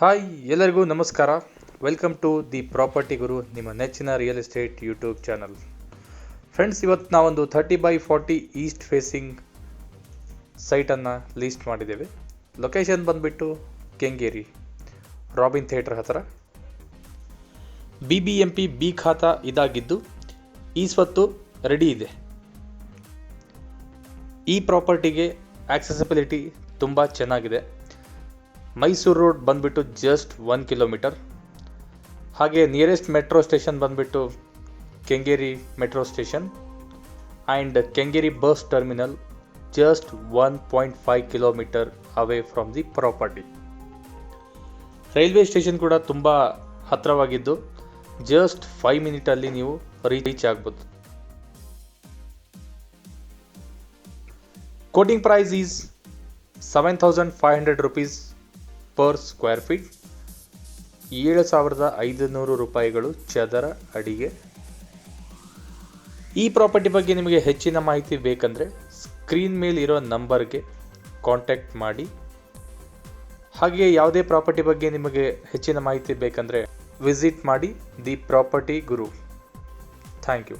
Hi ಎಲ್ಲರಿಗೂ ನಮಸ್ಕಾರ. Welcome to the property Guru ನಿಮ್ಮ ನೆಚ್ಚಿನ real estate YouTube channel friends ಇವತ್ತು ನಾವೊಂದು thirty by forty east facing ಸೈಟನ್ನು list ಮಾಡಿದ್ದೇವೆ. ಲೊಕೇಶನ್ ಬಂದುಬಿಟ್ಟು ಕೆಂಗೇರಿ ರಾಬಿನ್ ಥಿಯೇಟರ್ ಹತ್ತಿರ B B M P B khata ಇದಾಗಿದ್ದು, ಈ ಸ್ವತ್ತು ರೆಡಿ ಇದೆ. ಈ ಪ್ರಾಪರ್ಟಿಗೆ ಆಕ್ಸೆಸಿಬಿಲಿಟಿ ತುಂಬ ಚೆನ್ನಾಗಿದೆ. ಮೈಸೂರು ರೋಡ್ ಬಂದುಬಿಟ್ಟು ಜಸ್ಟ್ ಒನ್ ಕಿಲೋಮೀಟರ್ ಹಾಗೆ ನಿಯರೆಸ್ಟ್ ಮೆಟ್ರೋ ಸ್ಟೇಷನ್ ಬಂದುಬಿಟ್ಟು Kengeri metro station and Kengeri bus terminal just one point five kilometre away from the property railway station ಕೂಡ ತುಂಬ ಹತ್ತಿರವಾಗಿದ್ದು ಜಸ್ಟ್ ಫೈವ್ ಮಿನಿಟಲ್ಲಿ ನೀವು ರೀಚ್ ಆಗ್ಬೋದು. Quoting price is seven thousand five hundred rupees per square feet ಏಳು ಸಾವಿರದ ಐದುನೂರು ರೂಪಾಯಿಗಳು ಚದರ ಅಡಿಗೆ. ಈ ಪ್ರಾಪರ್ಟಿ ಬಗ್ಗೆ ನಿಮಗೆ ಹೆಚ್ಚಿನ ಮಾಹಿತಿ ಬೇಕಂದರೆ ಸ್ಕ್ರೀನ್ ಮೇಲೆ ಇರೋ ನಂಬರ್ಗೆ ಕಾಂಟ್ಯಾಕ್ಟ್ ಮಾಡಿ. ಹಾಗೆ ಯಾವುದೇ ಪ್ರಾಪರ್ಟಿ ಬಗ್ಗೆ ನಿಮಗೆ ಹೆಚ್ಚಿನ ಮಾಹಿತಿ ಬೇಕಂದರೆ ವಿಸಿಟ್ ಮಾಡಿ the property Guru. Thank you